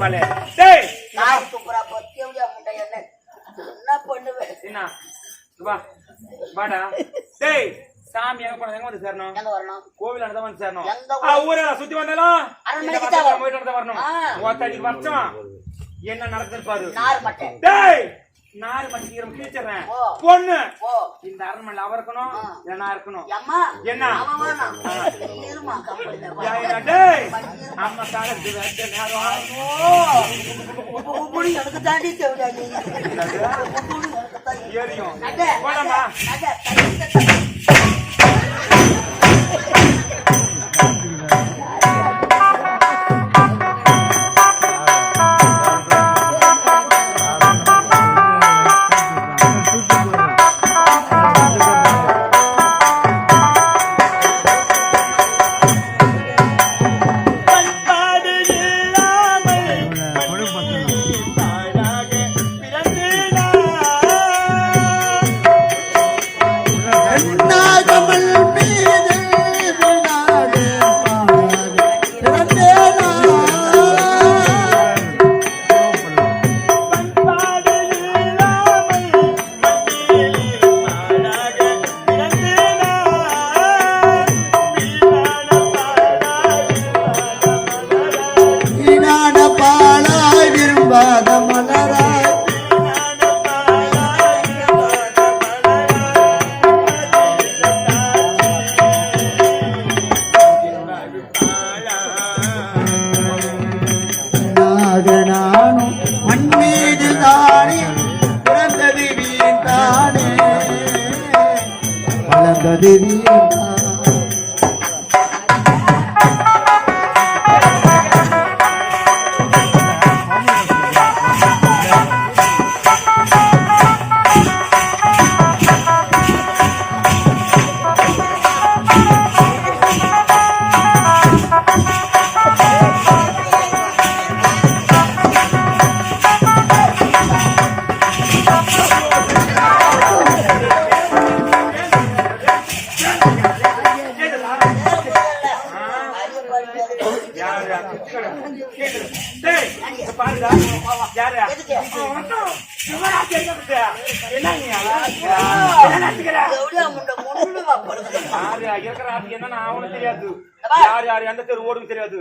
பாலே. டேய்! துப்புறா முட்டை என்ன? என்ன பண்ணுவேன் என்ன வா. வாடா. டேய் சாமி எங்க எங்க வந்து சேரணும்? எங்க வரணும்? கோவில் தான் வந்து சேரணும். ஆ ஊரே சுத்தி வந்தாலும் அரண்மனைக்கு தான் வரணும். போயிட்டு வரணும். என்ன நடக்குது பாரு. நார் மட்டை டேய்! நாலு மணிக்கு கீழ்ச்சிடுறேன். ஓ. பொண்ணு. இந்த அரண்மனையில் அவ இருக்கணும் நான் இருக்கணும். என்ன? அம்மா காலத்து வேட்ட நேரம் எனக்கு தாண்டி தேவையா நீ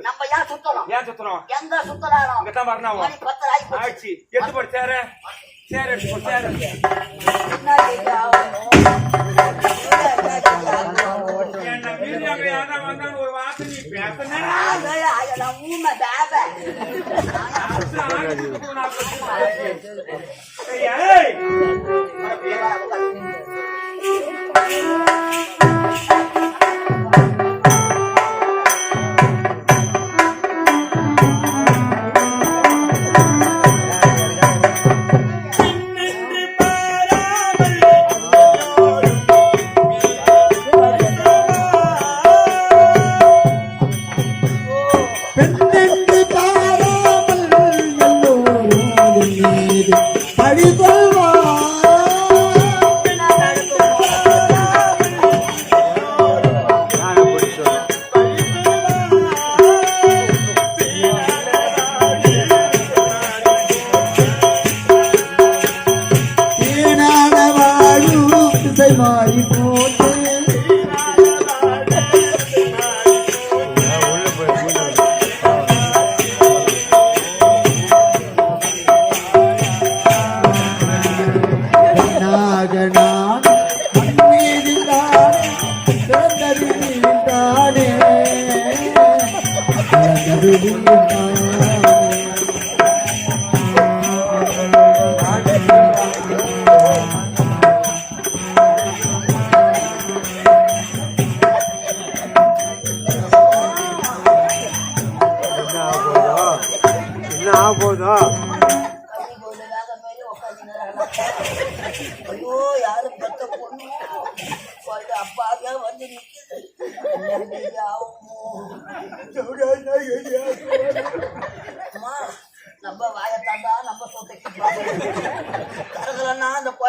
நம்ம ஏன் சுத்தணும் ஏன் சுத்தணும் எங்க சுத்தலாம் இங்கதான் வரணும் மணி பத்தரை ஆகி போச்சு. ஆயிடுச்சு எடுத்து போடு சேர சேர எடுத்து போ சேர என்ன செய்ய ஆகணும்? என்ன செய்ய ஆகணும்? என்ன மீறியாங்க யாரா வந்தாலும் ஒரு வார்த்தை நீ பேசுனா ஆகல, ஆகல, ஊமை பேப. ஏய்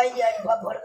Olha, eu vou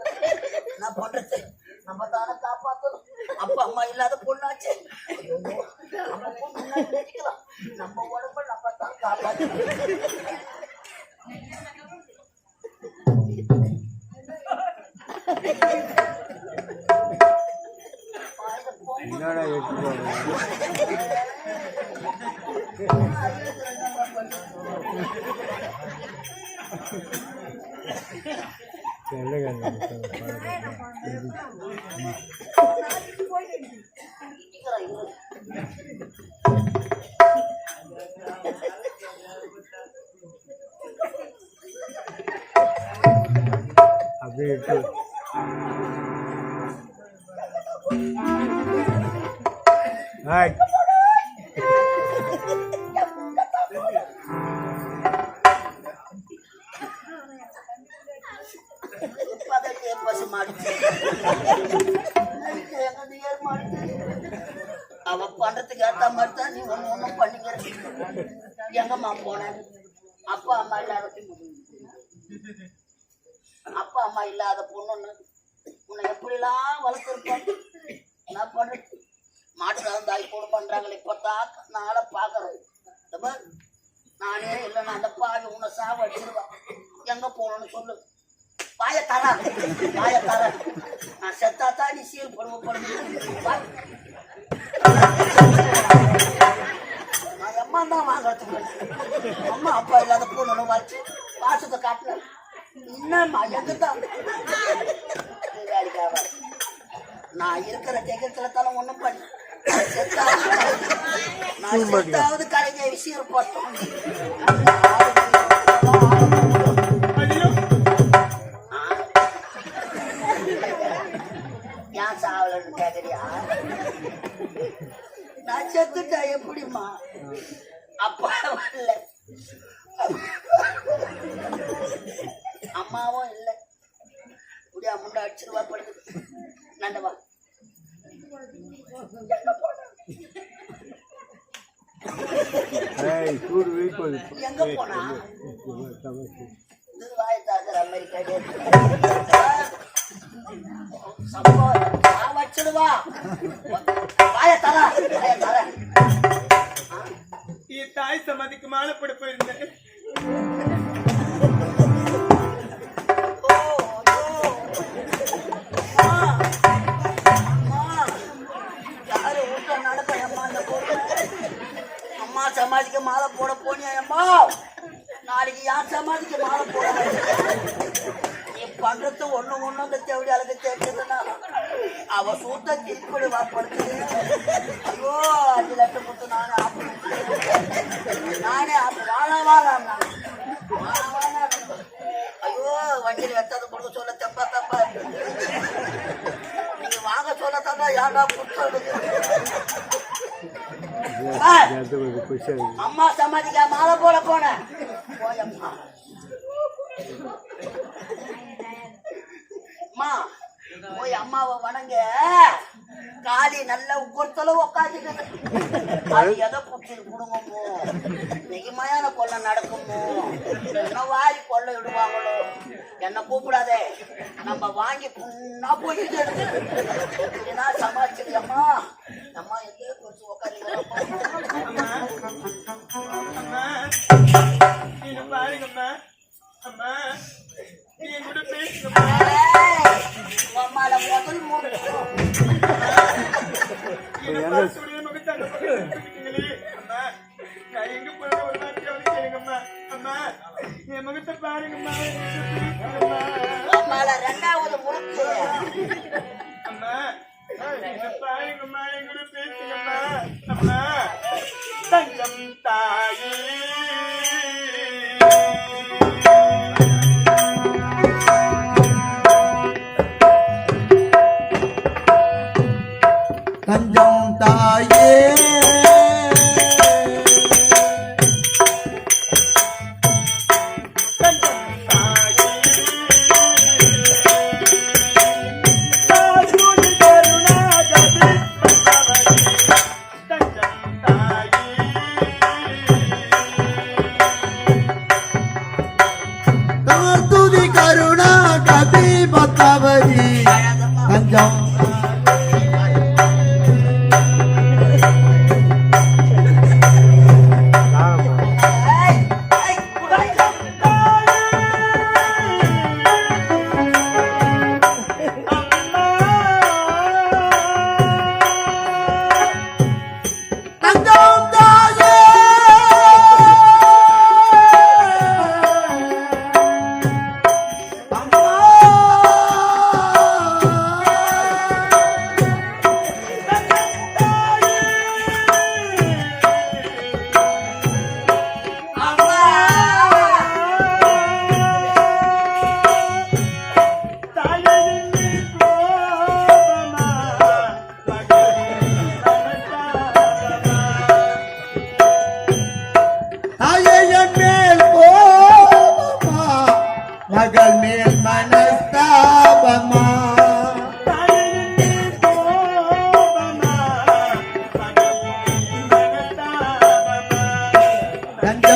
மாடுச்சு? அவ பண்றதுக்கு ஏத்த மாதிரி தான் நீ ஒண்ணு ஒண்ணும் பண்ணிக்கிற. எங்கம்மா போன? அப்பா அம்மா இல்லாத அப்பா அம்மா இல்லாத பொண்ணு உன்னை எப்படிலாம் வளர்த்துருப்பாங்க மாட்டு தாய் கூட பண்றாங்களே. இப்பதான் நாளை பாக்குறேன் நானே பாரு, நானே இல்லைன்னா அந்த பாவி உன்னை சாவ அடிச்சிருவான் எங்க போகணும்னு சொல்லு. வாய தர. வாய தர. நான் செத்தா தான் நீ சீல் படுவ படுவ நான் அம்மா தான் வாங்குறதுக்கு அம்மா அப்பா இல்லாத பொண்ணு வச்சு பாசத்தை காட்டுறேன் இன்னும் எங்க தான்? வேலைக்காக நான் இருக்கிற ஜெகத்துல தானே ஒன்றும் பண்ணி செத்தாவது நான் செத்தாவது கலைஞ விஷயம் போட்டோம். ஏன் சாவலன்னு கேக்குறியா? நான் செத்துட்டா எப்படிம்மா? தாய் சமாதிக்கு மாலை போட போயிருந்தேன். ஓ, அம்மா, அம்மா, அம்மா சமாதிக்கு மாலை போட போனியா அம்மா? நாளைக்கு யார் சமாதிக்கு மாலை போட நீ பண்றது ஒண்ணு ஒண்ணு அந்த தேவடி அழகு தெரிஞ்சதுன்னா அவ சூத்த திருப்பி வாப்படுத்து. ஐயோ அஞ்சு லட்சம் கொடுத்து நானும் ஆப்பிடுவேன் நானே ஆப்பு வாழ வாழாம் நான் வாழ. வாழாம் ஐயோ வண்டியில் வெட்டாத கொடுக்க சொல்ல தப்பா தப்பா. நீங்க வாங்க சொல்ல தப்பா ஏன்டா கொடுத்தது குஷி அம்மா சமாதிக்கா மாலை போட போனேன் போயம்மா. அம்மா போய் அம்மாவை வணங்க. காலி நல்லா உக்குறத்துல உட்காந்துட்டு அது எதை புடிச்சு குடும்பமோ நிகமையான கொள்ளை நடக்குமோ என்ன வாரி கொள்ளை விடுவாங்களோ என்ன கூப்பிடாதே நம்ம வாங்கி புண்ணா போயிட்டு ஏன்னா சமாளிச்சிருக்கம்மா அம்மா அம்மா எங்கே உட்காந்து அம்மா பாருங்கம்மா அம்மா கூட பேசுங்கம்மா அம்மால முதல் மூணு ரெண்டாவது முறுக்கு அம்மா பேசுங்கம்மா அம்மா தங்கம் தாயே yeah. Ganja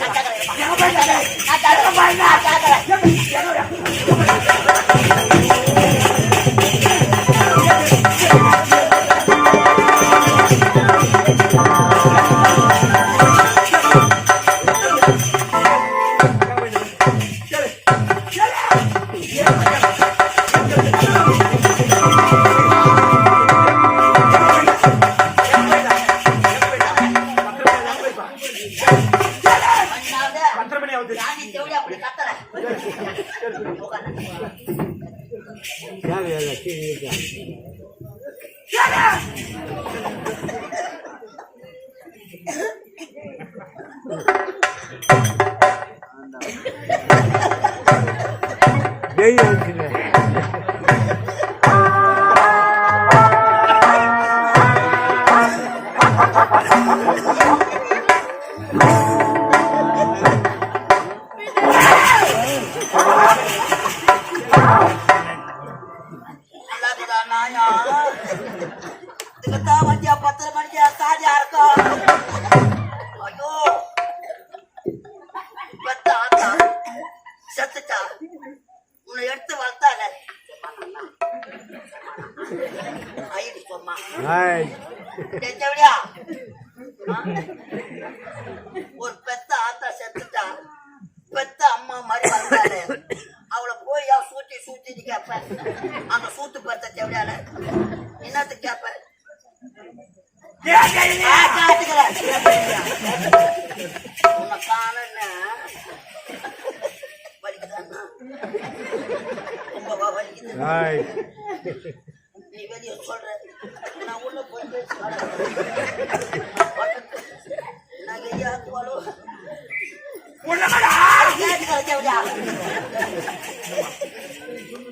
நான் தாக்கறேன் நான் தாக்கறேன் நான் தாக்கறேன்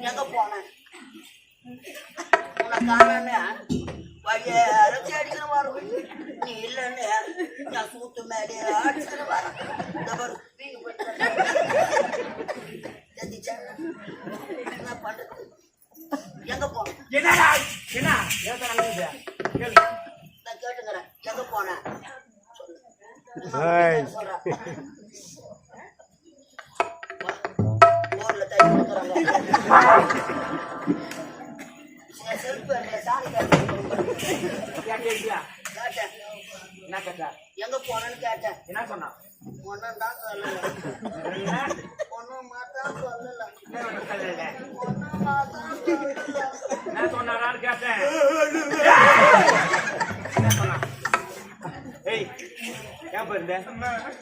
எங்க போனேன் உன்னை காணோன்னு வழியார வரும் நீ இல்லைன்னு. நான் சூத்து மேலே. என்ன கேட்டா எங்க போனேன்னு கேட்டேன் என்ன சொன்னா ஒன்னும் தான் சொல்லல ஒன்னும் மாத்தான் சொல்லல என்ன ஒன்னும் மாத்தான் சொல்லல என்ன சொன்னாரான்னு கேட்டேன் என்ன சொன்னா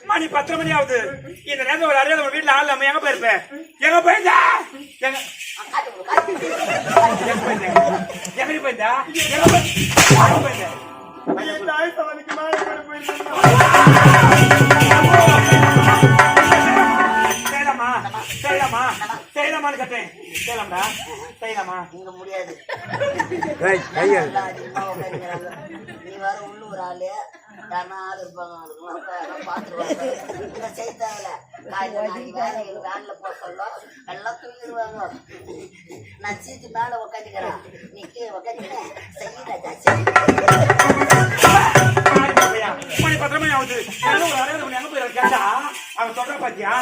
மணி பத்தரை மணி ஆகுது இந்த நேரத்துல ஒரு அறியாத வீட்டுல ஆள் இல்லாம எங்க போயிருப்ப? எங்க போயிருந்த? எங்க போயிருந்த? எங்க போயிருந்தா? போயிருந்த? செய்யலாமா? செய்யலாமா செய்யலாமான்னு கேட்டேன். செய்யலாம்டா. செய்யலாமா? இங்க முடியாது. நீ வேற உள்ளூர் ஆளு. யாருன்னா ஆள் இருப்பாங்க. பார்த்துருவாங்க. காலையில வேலைகள் வேன்ல போக சொல்ல எல்லாம் தூங்கிடுவாங்க. நான் சீட்டு மேல உட்காந்துக்கிறேன் நீ கீழே உட்காந்துக்கிறேன் செய்யல மணி பத்தரை மணி ஆகுது. ஒரு கேட்டா? அவன் சொல்ற பாத்தியா?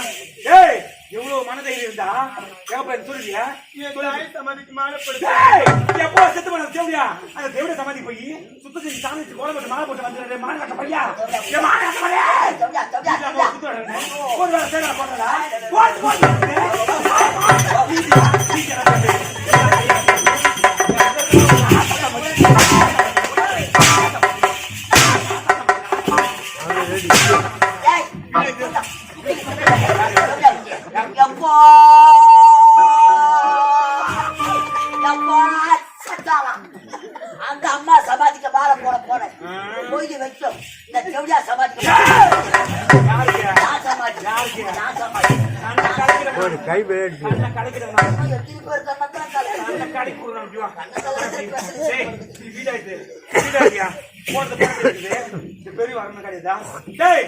ஏய் எவ்வளவு மனதைரியம் இருந்தா? என் தாய் சமாதிக்கு மாலை போட ஏய், எப்போ செத்து போன தேவடியா அந்த தேவடைய சமாதி போய் சுத்த செஞ்சு சாமி வச்சு கோலம் போட்டு மாலை போட்டு வந்து மாலை கட்ட பையா மாலை கட்ட பையா சொல்லியா சொல்லியா சொல்லியா ஒரு வேலை சேர போட்டதா போட்டு போட்டு டேய், இது. வீடாயிட்டு. வீடாயிட்டியா? போறது போறது இருக்குது. இது பெரிய வரணும் கிடையாதா? டேய்,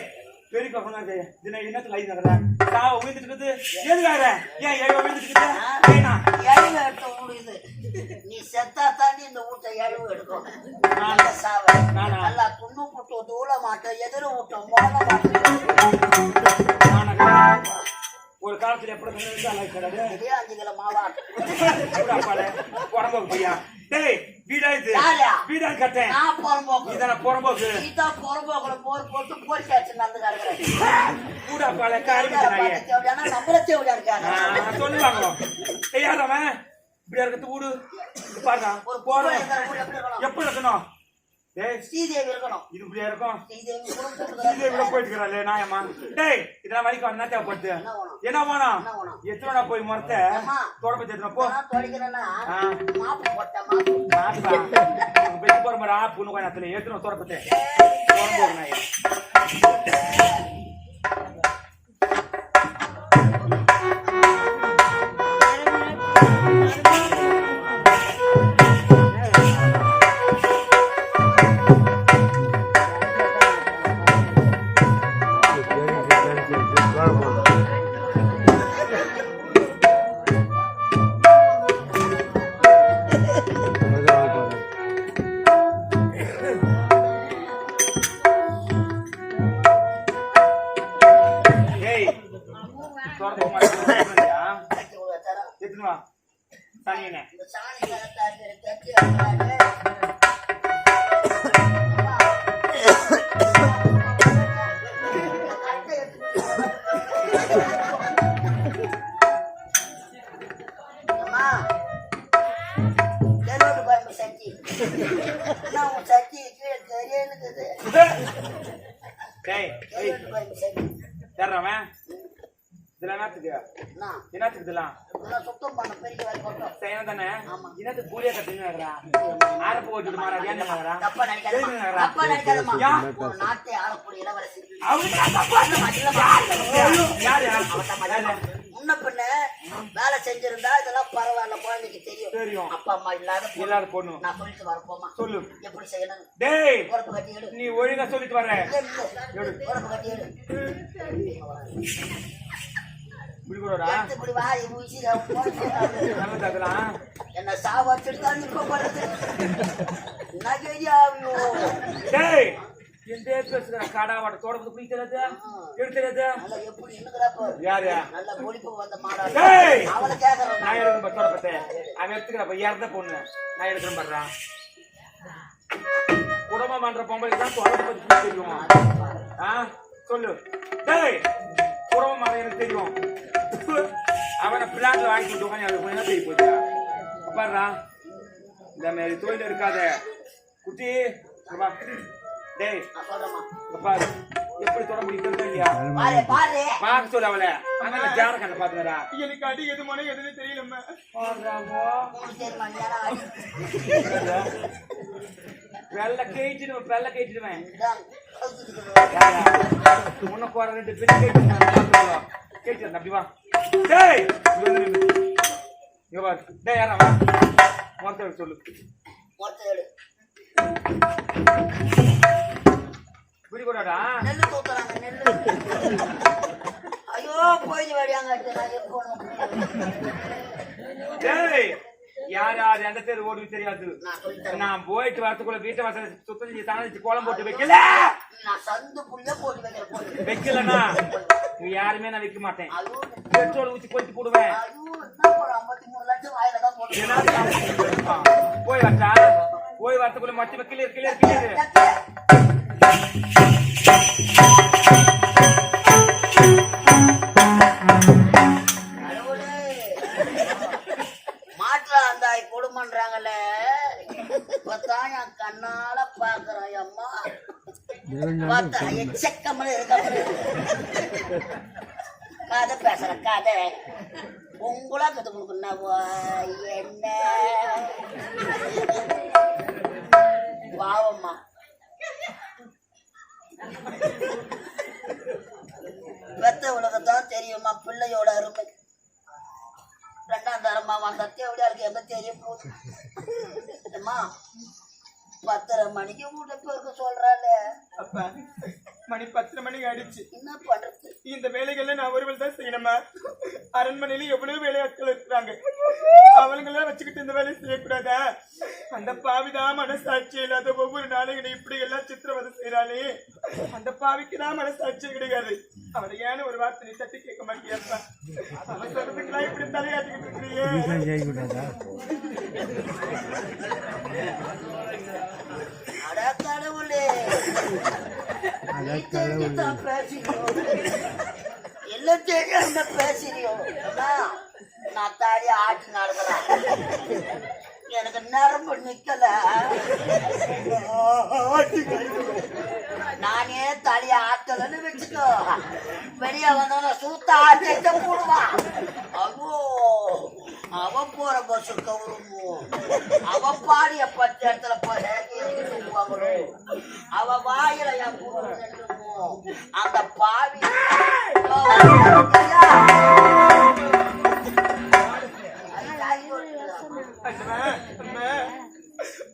பெரிய கப்பனா இது. இது நான் என்னத்துல ஐந்து நகரா? சாவ உயிர்த்துட்டு இருக்குது. ஏன் ஏழு உயிர்த்துட்டு இருக்குது? இது நீ செத்தா தாண்டி இந்த வீட்டை எழுவு எடுக்கும் நல்ல சாவ? நல்லா துண்ணு புட்டு தூள மாட்டோம் எதிர மாட்டோம் நானா? ஒரு காலத்துல எப்படி. இதே அஞ்சு கிலோ புறம்போக்கு பையா. டேய், வீடா இது? வீடா கட்டேன். நான் புறம்போக்கு இதான புறம்போக்கு. நீதான் புறம்போக்குல போர் போட்டு போர் ஸ்டேஷன் நடந்து கிடக்குறேன் கூட சொல்லுவாங்க ஏய் அவன் இப்படி இருக்கிறது ஊடு. பாருங்க ஒரு ஊர் எப்படி இருக்கணும்? டேய் ஸ்ரீதேவி இருக்கணும். இது இப்படியா இருக்கும்? ஸ்ரீதேவி போயிட்டு இருக்கிறாளே நாயம்மா? டேய் இதெல்லாம் வரைக்கும் என்ன தேவைப்படுது என்ன வேணும்? எத்தனை போய் முறத்த. தொடப்ப தேத்துன போ. போற மாதிரி ஆ புண்ணு கொஞ்சம் தொடப்பத்தை தனியனே தப்பா நினைக்காதம்மா. தப்பா நினைக்காதம்மா. யா? உன் நாட்டை ஆளக்கூடிய இளவரசி. முன்ன பின்ன வேலை செஞ்சிருந்தா இதெல்லாம் பரவாயில்ல குழந்தைக்கு தெரியும். தெரியும். அப்பா அம்மா இல்லாத. இல்லாத பொண்ணு நான் சொல்லிட்டு வரப்போமா? சொல்லு. எப்படி செய்யணும்? டேய் உரப்பு கட்டி எடு. நீ ஒழுங்கா சொல்லிட்டு வர. உரப்பு கட்டி எடு. என்ன என் பேர் பேசுகிற காடா வாட்ட தோட்டத்துக்கு குடி தெரியாது எடுத்து தெரியாது நல்லா எப்படி யாரு நல்ல பொழிப்பு வந்த மாடா! அவளை கேக்குறேன். நான் எடுக்கிறேன் தோட்டப்பத்தை அவன் எடுத்துக்கிறப்ப இறந்த பொண்ணு? நான் எடுக்கிறேன் பாடுறான் குடும்பம் பண்ற பொம்பளைக்கு தான் தோட்டத்தை பத்தி தெரியும். சொல்லு. டேய்! குடும்பம் பண்ண எனக்கு தெரியும். அவனை பிளாட்ல வாங்கி உட்காந்து அவனுக்கு என்ன தெரிய போச்சு பாடுறா இந்த மாதிரி தொழில் இருக்காத. குட்டி. டேய் பாரு. எப்படி தொட முடியும் இல்லையா? பாரு பாரு. பார்க்க சொல்லு அவளை. அவன் ஜார கண்ணை பாத்துக்கிறா எனக்கு அடி எது மனை எதுன்னு தெரியலம்மா. வெள்ள கேச்சிடுவேன் வெள்ள கேச்சிடுவேன் உனக்கு வர ரெண்டு கேச்சிடுவேன் கேச்சிடுறேன் அப்படி வா டேய் இங்க பாரு. டேய் யாரா வா. மொத்தம் சொல்லு. மொத்தம் எடு இப்படி கூடாடா நெல்லு தூக்குறாங்க நெல்லு. ஐயோ போய் இருக்கணும் டேய் யார் யார்? எந்த பேர் ஓடுவி தெரியாது. நான் போயிட்டு வரத்துக்குள்ள வீட்டை வாசல் சுத்தம் செஞ்சு தானே கோலம் போட்டு வைக்கல. வைக்கலனா நீ யாருமே நான் வைக்க மாட்டேன். பெட்ரோல் ஊத்தி கொளுத்தி போடுவேன். போய் வரட்டா போய் வரத்துக்குள்ள மத்தி கிளியர் கிளியர் கிளியர். கதை உங்களா கத்து கொடுக்கணும் என்ன? பாவம்மா. பெத்த உலகத்தான் தெரியுமா பிள்ளையோட அருமை. ரெண்டாம் தரமா வந்த தேவடியாருக்கு எப்ப தெரியும் போகுது பத்தரை மணிக்கு வீட்டை போயிருக்க சொல்றாள். அப்ப மணி பத்தரை மணிக்கு ஆயிடுச்சு. இந்த வேலைகள்ல நான் ஒருவள் தான் செய்யணுமா? அரண்மனையில எவ்வளவு வேலையாட்கள் இருக்கிறாங்க? அவங்களெல்லாம் வச்சுக்கிட்டு இந்த வேலையை செய்யக்கூடாதா? அந்த பாவிதான் மனசாட்சி இல்லாத ஒவ்வொரு நாளும் என்னை இப்படி எல்லாம் சித்திரவதை செய்யறாளே அந்த பாவிக்கு தான் மனசாட்சி கிடையாது. அவளை ஏன்னு ஒரு வார்த்தை நீ தட்டி கேட்க மாட்டியாப்பா. அவன் சொல்றதுக்கெல்லாம் இப்படி தலையாட்டிக்கிட்டு இருக்கிறீங்க. அட கடவுளே. நீ தெரிஞ்சுதான் நான் தாடி ஆட்டி நடக்கிறேன் எனக்கு நரம்பு நிக்கல. நானே தலைய ஆத்தலன்னு வச்சுக்கோ. வெளிய வந்தவன சூத்த ஆட்ட போடுவான் ஐயோ அவன் போற பஸ் கவுருமோ? அவன் பாடிய பத்து இடத்துல போய் அவ வாயில என் அந்த பாவி.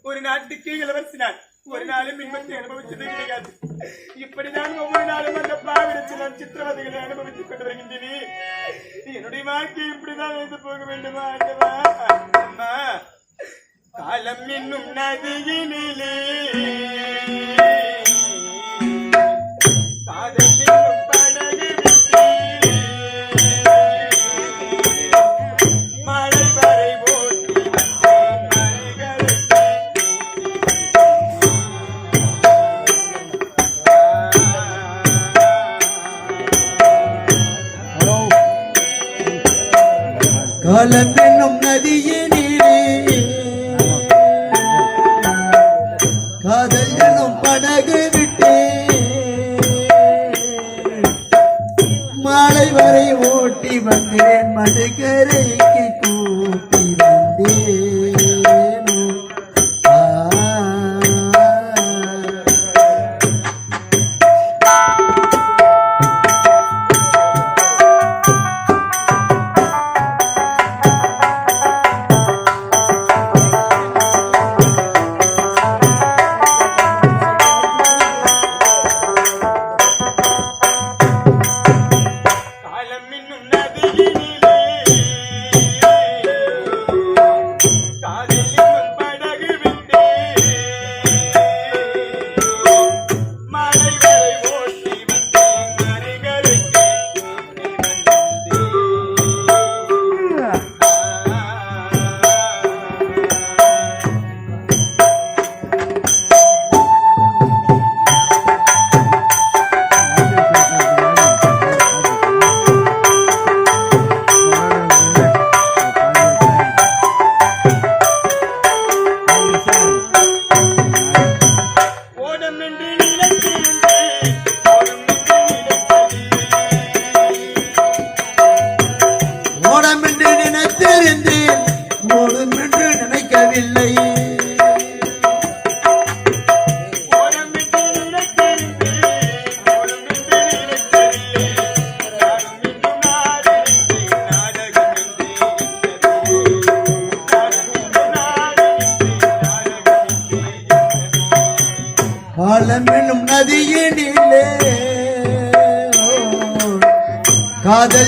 ஒரு நாட்டுக்கு இளவரசி நான் ஒரு நாளும் இன்பத்தை அனுபவிச்சதே கிடையாது. இப்படிதான் ஒவ்வொரு நாளும் அந்த பாவிடத்தில் நான் சித்திரவதைகளை அனுபவித்துக் கொண்டு வருகின்றேன். என்னுடைய வாழ்க்கை இப்படிதான் எழுந்து போக வேண்டுமா? காலம் என்னும் நதியினிலே காதல் என்னும் படகு விட்டே. மாலை வரை ஓட்டி வந்தேன் மடுகரைக்கு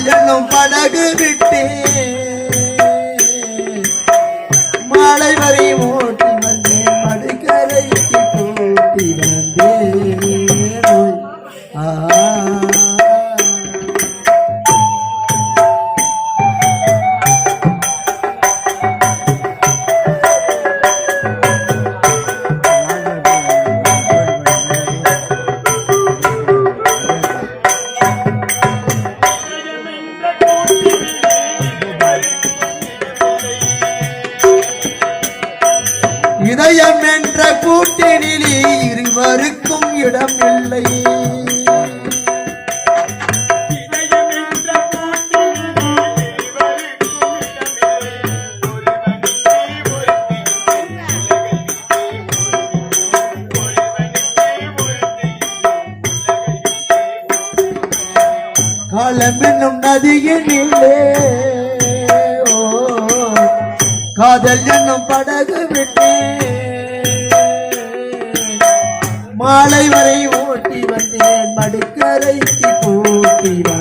காதல் படகு விட்டே இதயம் என்ற கூட்டினிலே இருவருக்கும் இடம் இல்லை இதயம் என்ற கூட்டிலே வருக்கும் இடமில்லை ஒருவனுக்கே மாலை வரை ஓட்டி வந்தேன் மடுக்கரைக்கு போட்டி வந்தேன்